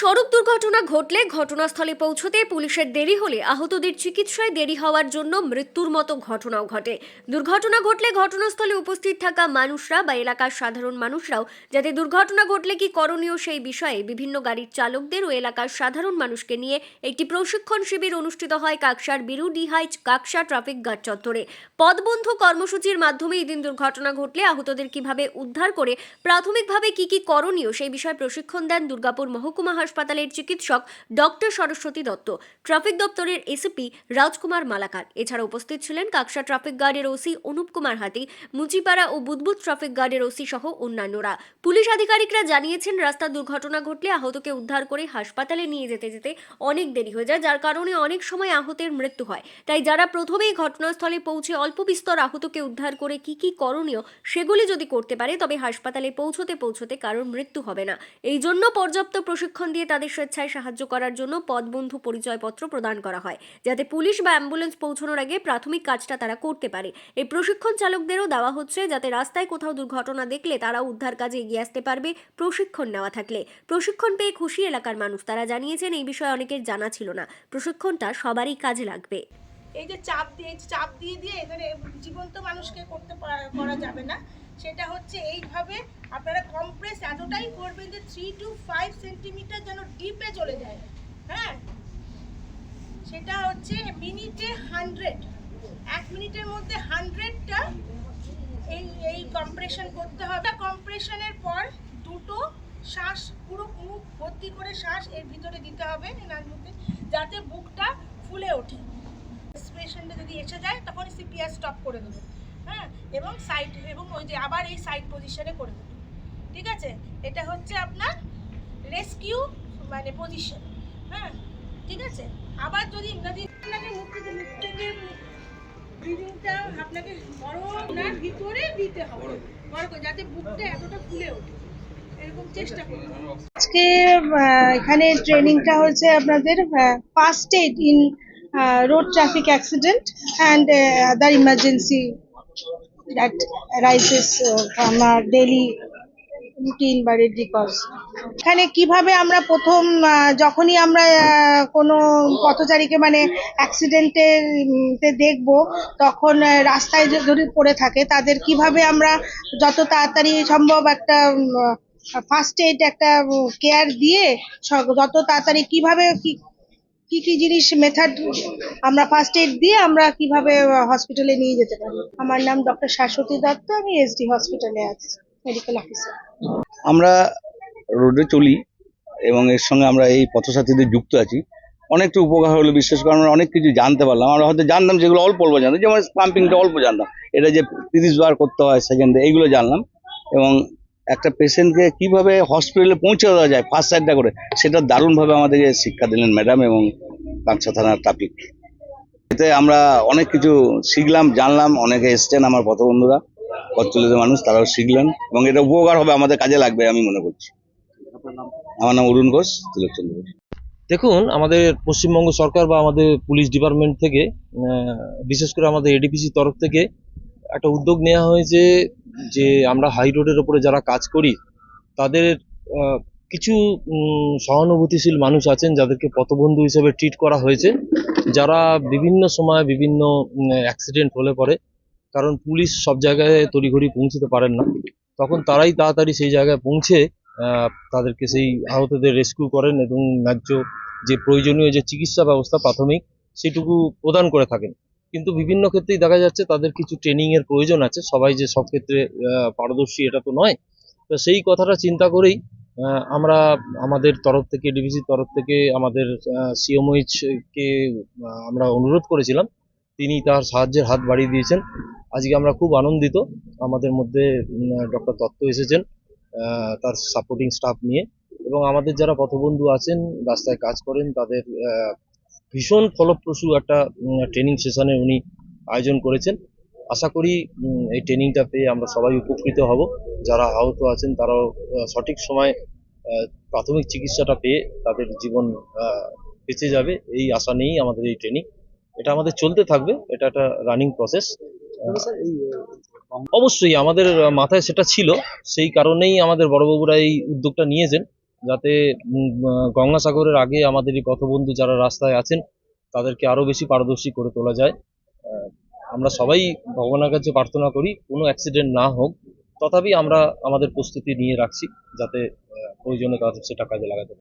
সড়ক দুর্ঘটনা ঘটলে ঘটনাস্থলে পৌঁছতে পুলিশের দেরি হলে আহতদের চিকিৎসায় দেরি হওয়ার জন্য মৃত্যুর মতো ঘটনাও ঘটে। দুর্ঘটনা ঘটলে ঘটনাস্থলে উপস্থিত থাকা মানুষরা বা এলাকার সাধারণ মানুষরাও, যাতে দুর্ঘটনা ঘটলে কি করণীয় সেই বিষয়ে বিভিন্ন গাড়ির চালকদের ও এলাকার সাধারণ মানুষকে নিয়ে একটি প্রশিক্ষণ শিবির অনুষ্ঠিত হয় কাকসার বিরু ডিহাইট কাকসা ট্রাফিক গার্ড চত্বরে। পদবন্ধ কর্মসূচির মাধ্যমে এদিন দুর্ঘটনা ঘটলে আহতদের কীভাবে উদ্ধার করে, প্রাথমিকভাবে কি কি করণীয় সেই বিষয়ে প্রশিক্ষণ দেন দুর্গাপুর মহকুমা হাসপাতালের চিকিৎসক ডক্টর সরস্বতী দত্ত, ট্রাফিক দপ্তরের এসিপি রাজকুমার মালাকার। এছাড়া উপস্থিত ছিলেন কাকসা ট্রাফিক গার্ডের ওসি অনুপ কুমার হাতি মুচিপাড়া ও বুদবুদ ট্রাফিক গার্ডের ওসি সহ অন্যান্যরা। পুলিশ আধিকারিকরা জানিয়েছেন রাস্তা দুর্ঘটনা ঘটলে আহতকে উদ্ধার করে হাসপাতালে নিয়ে যেতে যেতে অনেক দেরি হয়ে যায়, যার কারণে অনেক সময় আহতের মৃত্যু হয়। তাই যারা প্রথমেই ঘটনাস্থলে পৌঁছে অল্প বিস্তর আহতকে উদ্ধার করে কি কি করণীয় সেগুলি যদি করতে পারে, তবে হাসপাতালে পৌঁছতে পৌঁছতে কারোর মৃত্যু হবে না। এই জন্য পর্যাপ্ত প্রশিক্ষণ দিয়ে তাদের স্বেচ্ছায় সাহায্য করার জন্য পদবন্ধু পরিচয়পত্র প্রদান করা হয়, যাতে পুলিশ বা অ্যাম্বুলেন্স পৌঁছানোর আগে প্রাথমিক কাজটা তারা করতে পারে। এই প্রশিক্ষণ চালকদেরও দেওয়া হচ্ছে যাতে রাস্তায় কোথাও দুর্ঘটনা দেখলে তারা উদ্ধার কাজে এগিয়ে আসতে পারবে, প্রশিক্ষণ নেওয়া থাকলে। প্রশিক্ষণ পেয়ে খুশি এলাকার মানুষ, তারা জানিয়েছেন এই বিষয়ে অনেকের জানা ছিল না। প্রশিক্ষণটা সবারই কাজে লাগবে। এই যে চাপ দিয়ে চাপ দিয়ে দিয়ে এখানে জীবন্ত মানুষকে করতে করা যাবে না। সেটা হচ্ছে এইভাবে আপনারা কম্প্রেস এতটাই করবেন যে থ্রি টু ফাইভ সেন্টিমিটার যেন ডিপে চলে যায়। হ্যাঁ? সেটা হচ্ছে মিনিটে হান্ড্রেড এক মিনিটের মধ্যে হান্ড্রেডটা এই এই কম্প্রেশন করতে হবে। কম্প্রেশনের পর দুটো শ্বাস, পুরো মুখ ভর্তি করে শ্বাস এর ভিতরে দিতে হবে এনার মধ্যে যাতে বুকটা ফুলে ওঠে। পেশেন্টে যদি এসে যায়, তখন সিপিআর স্টপ করে দেবে। হ্যাঁ? এবং সাইড এবং ওই যে আবার এই সাইড পজিশনে করে দেবে। ঠিক আছে? এটা হচ্ছে আপনার রেস্কিউ মানে পজিশন হ্যাঁ? ঠিক আছে? আবার যদি যদি আপনাকে মুখ থেকে মুখ থেকে ব্রিদিংটা আপনাকে বড় আপনার ভিতরে দিতে হবে। বড় করে, যাতে বুকটা এতটা ফুলে ওঠে। আজকে এখানে ট্রেনিংটা হচ্ছে আপনাদের first aid in road traffic accident and other emergency that arises from our daily routine বা রেডি কজ এখানে কীভাবে আমরা প্রথম যখনই আমরা কোনো পথচারীকে মানে অ্যাক্সিডেন্টে দেখব, তখন রাস্তায় যদি পড়ে থাকে, তাদের কীভাবে আমরা যত তাড়াতাড়ি সম্ভব একটা ফার্স্ট এড একটা কেয়ার দিয়ে যত তাড়াতাড়ি কীভাবে কি কি জিনিস মেথড আমরা ফার্স্ট এড দিয়ে আমরা কীভাবে হসপিটালে নিয়ে যেতে পারি? আমার নাম ডক্টর শাশ্বতী দত্ত, আমি এসডি হসপিটালে আছি মেডিকেল অফিসার আমরা রোডে চলি এবং এর সঙ্গে আমরা এই পথসাথীদের যুক্ত আছি। অনেকটা উপকার হলো বিশেষ করে আমরা অনেক কিছু জানতে পারলাম। আমরা হয়তো জানতাম যেগুলো অল্প অল্প জানতাম, যেমন পাম্পিংটা অল্প জানতাম। এটা যে তিরিশ বার করতে হয় সেকেন্ডে এইগুলো জানলাম এবং একটা পেশেন্টকে কীভাবে হসপিটালে পৌঁছে দেওয়া যায় ফার্স্ট সাইডটা করে, সেটা দারুণভাবে আমাদেরকে শিক্ষা দিলেন ম্যাডাম এবং কাঁকসা থানার ট্রাফিক এতে আমরা অনেক কিছু শিখলাম, জানলাম, অনেকে এসছেন আমার পথবন্ধুরা পথ চলিত মানুষ, তারাও শিখলেন এবং এটা উপকার হবে, আমাদের কাজে লাগবে আমি মনে করছি। আমার নাম অরুণ ঘোষ তিলকচন্দ্র ঘোষ দেখুন, আমাদের পশ্চিমবঙ্গ সরকার বা আমাদের পুলিশ ডিপার্টমেন্ট থেকে বিশেষ করে আমাদের এডিপিসি তরফ থেকে একটা উদ্যোগ নেওয়া হয়েছে যে আমরা হাই রোডের ওপরে যারা কাজ করি, তাদের কিছু সহানুভূতিশীল মানুষ আছেন যাদেরকে পথবন্ধু হিসেবে ট্রিট করা হয়েছে। যারা বিভিন্ন সময় বিভিন্ন অ্যাক্সিডেন্ট হলে পরে, কারণ পুলিশ সব জায়গায় তড়িঘড়ি পৌঁছতে পারেন না। তখন তারাই তাড়াতাড়ি সেই জায়গায় পৌঁছে তাদেরকে সেই আহতদের রেস্কিউ করেন এবং ন্যায্য যে প্রয়োজনীয় যে চিকিৎসা ব্যবস্থা প্রাথমিক, সেটুকু প্রদান করে থাকেন। কিন্তু বিভিন্ন ক্ষেত্রেই দেখা যাচ্ছে তাদের কিছু ট্রেনিং এর প্রয়োজন আছে। সবাই যে সব ক্ষেত্রে পারদর্শী এটা তো নয়। তো সেই কথাটা চিন্তা করেই আমরা আমাদের তরফ থেকে, ডিভিসির তরফ থেকে আমাদের সিএমওইচ কে আমরা অনুরোধ করেছিলাম। তিনি তার সাহায্যের হাত বাড়িয়ে দিয়েছেন। আজকে আমরা খুব আনন্দিত। আমাদের মধ্যে ডক্টর দত্ত এসেছেন তার সাপোর্টিং স্টাফ নিয়ে। এবং আমাদের যারা পথবন্ধু আছেন, রাস্তায় কাজ করেন, তাদের ভীষণ ফলপ্রসূ একটা ট্রেনিং সেশনে উনি আয়োজন করেছেন। আশা করি এই ট্রেনিংটা পেয়ে আমরা সবাই উপকৃত হব। যারা আহত আছেন তারাও সঠিক সময় প্রাথমিক চিকিৎসাটা পেয়ে তাদের জীবন বেঁচে যাবে। এই আশা নিয়েই আমাদের এই ট্রেনিং এটা আমাদের চলতে থাকবে। এটা একটা রানিং প্রসেস অবশ্যই আমাদের মাথায় সেটা ছিল। সেই কারণেই আমাদের বড়বাবুরা এই উদ্যোগটা নিয়েছেন। যাতে গঙ্গাসাগরের আগে আমাদের এই পথবন্ধু যারা রাস্তায় আছেন, তাদেরকে আরও বেশি পারদর্শী করে তোলা যায় আমরা সবাই ভগবানের কাছে প্রার্থনা করি, কোনো অ্যাক্সিডেন্ট না হোক, তথাপি আমরা আমাদের প্রস্তুতি নিয়ে রাখছি, যাতে প্রয়োজনে সেটা কাজে লাগাতে।